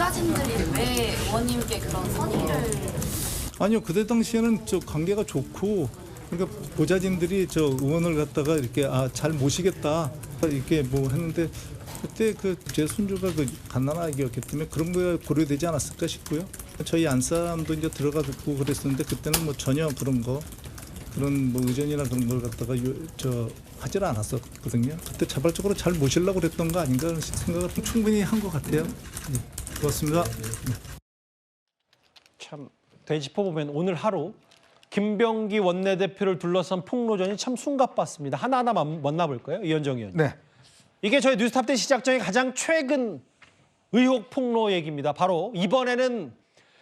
보좌진들이 왜 의원님께 그런 선의를 아니요 그때 당시에는 저 관계가 좋고 그러니까 보좌진들이 저 의원을 갖다가 이렇게 아 잘 모시겠다 이렇게 뭐 했는데 그때 그 제 손주가 그 갓난아기였기 때문에 그런 거 고려되지 않았을까 싶고요. 저희 안사람도 이제 들어가고 그랬었는데 그때는 뭐 전혀 그런 거 그런 뭐 의전이나 그런 걸 갖다가 요, 저 하질 않았었거든요. 그때 자발적으로 잘 모시려고 그랬던 거 아닌가 하는 생각을 충분히 한 것 같아요. 예, 고맙습니다. 참 되짚어 보면 오늘 하루 김병기 원내대표를 둘러싼 폭로전이 참 숨가빴습니다. 하나하나 만- 만나볼 까요? 이현정 의원. 네. 이게 저희 뉴스탑 때 시작 전에 가장 최근 의혹 폭로 얘기입니다. 바로 이번에는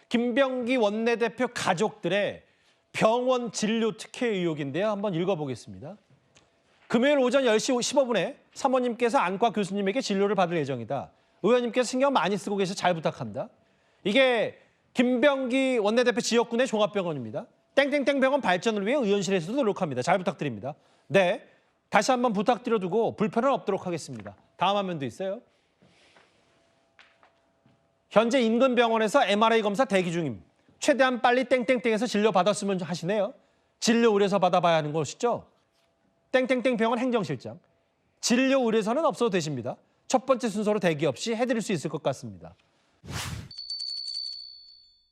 김병기 원내대표 가족들의 병원 진료 특혜 의혹인데요. 한번 읽어보겠습니다. 금요일 오전 10시 15분에 사모님께서 안과 교수님에게 진료를 받을 예정이다. 의원님께서 신경 많이 쓰고 계셔서 잘 부탁한다. 이게 김병기 원내대표 지역군의 종합병원입니다. 땡땡땡 병원 발전을 위해 의원실에서도 노력합니다. 잘 부탁드립니다. 네, 다시 한번 부탁드려두고 불편은 없도록 하겠습니다. 다음 화면도 있어요. 현재 인근 병원에서 MRI 검사 대기 중임. 최대한 빨리 땡땡땡에서 진료 받았으면 하시네요. 진료 의뢰서 받아봐야 하는 것이죠. 땡땡땡 병원 행정실장. 진료 의뢰서는 없어도 되십니다. 첫 번째 순서로 대기 없이 해드릴 수 있을 것 같습니다.